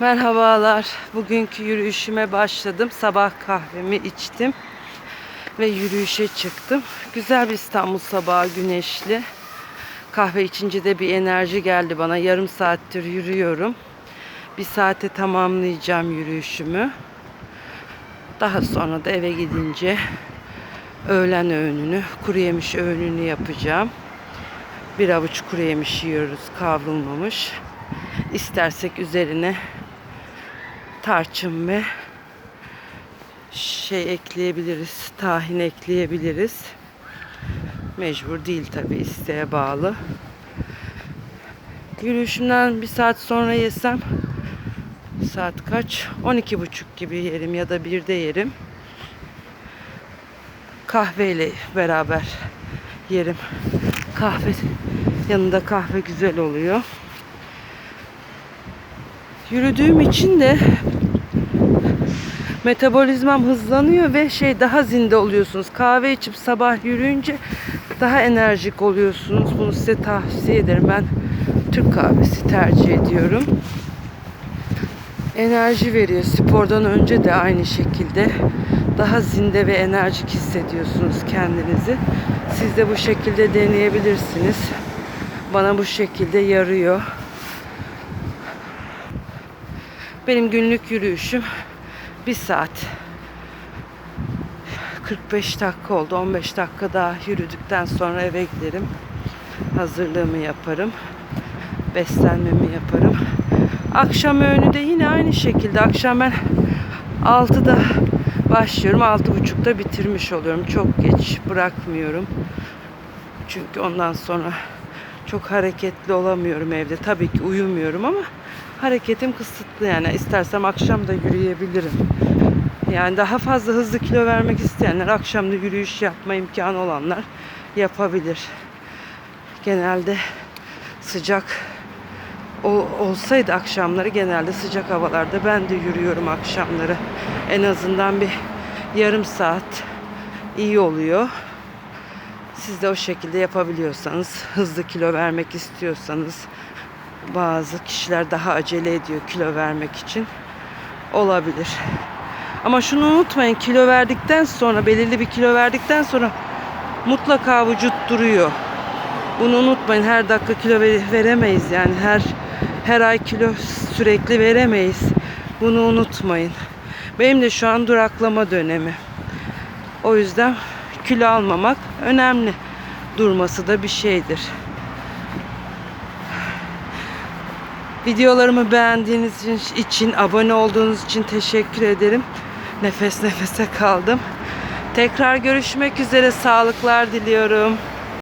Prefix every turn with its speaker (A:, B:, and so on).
A: Merhabalar. Bugünkü yürüyüşüme başladım. Sabah kahvemi içtim ve yürüyüşe çıktım. Güzel bir İstanbul sabahı güneşli. Kahve içince de bir enerji geldi bana. Yarım saattir yürüyorum. Bir saate tamamlayacağım yürüyüşümü. Daha sonra da eve gidince öğlen öğününü, kuru yemiş öğününü yapacağım. Bir avuç kuru yemiş yiyoruz kavrulmamış. İstersek üzerine tarçın ve şey ekleyebiliriz. Tahin ekleyebiliriz. Mecbur değil tabi isteğe bağlı. Yürüyüşümden bir saat sonra yesem saat kaç? 12.30 gibi yerim ya da 1'de yerim. Kahveyle beraber yerim. Kahve yanında kahve güzel oluyor. Yürüdüğüm için de metabolizmam hızlanıyor ve şey daha zinde oluyorsunuz. Kahve içip sabah yürüyünce daha enerjik oluyorsunuz. Bunu size tavsiye ederim. Ben Türk kahvesi tercih ediyorum. Enerji veriyor. Spordan önce de aynı şekilde daha zinde ve enerjik hissediyorsunuz kendinizi. Siz de bu şekilde deneyebilirsiniz. Bana bu şekilde yarıyor. Benim günlük yürüyüşüm bir saat. 45 dakika oldu. 15 dakika daha yürüdükten sonra eve giderim. Hazırlığımı yaparım. Beslenmemi yaparım. Akşam öğünü de yine aynı şekilde. Akşam ben 6'da başlıyorum. 6.30'da bitirmiş oluyorum. Çok geç bırakmıyorum. Çünkü ondan sonra çok hareketli olamıyorum evde. Tabii ki uyumuyorum ama hareketim kısıtlı yani. İstersem akşam da yürüyebilirim. Yani daha fazla hızlı kilo vermek isteyenler akşam da yürüyüş yapma imkanı olanlar yapabilir. Genelde sıcak o, olsaydı akşamları genelde sıcak havalarda ben de yürüyorum akşamları. En azından bir yarım saat iyi oluyor. Siz de o şekilde yapabiliyorsanız, hızlı kilo vermek istiyorsanız, bazı kişiler daha acele ediyor kilo vermek için olabilir. Ama şunu unutmayın kilo verdikten sonra belirli bir kilo verdikten sonra mutlaka vücut duruyor. Bunu unutmayın her dakika kilo vere- veremeyiz yani her her ay kilo sürekli veremeyiz. Bunu unutmayın. Benim de şu an duraklama dönemi. O yüzden kilo almamak önemli. Durması da bir şeydir. Videolarımı beğendiğiniz için, abone olduğunuz için teşekkür ederim. Nefes nefese kaldım. Tekrar görüşmek üzere. Sağlıklar diliyorum.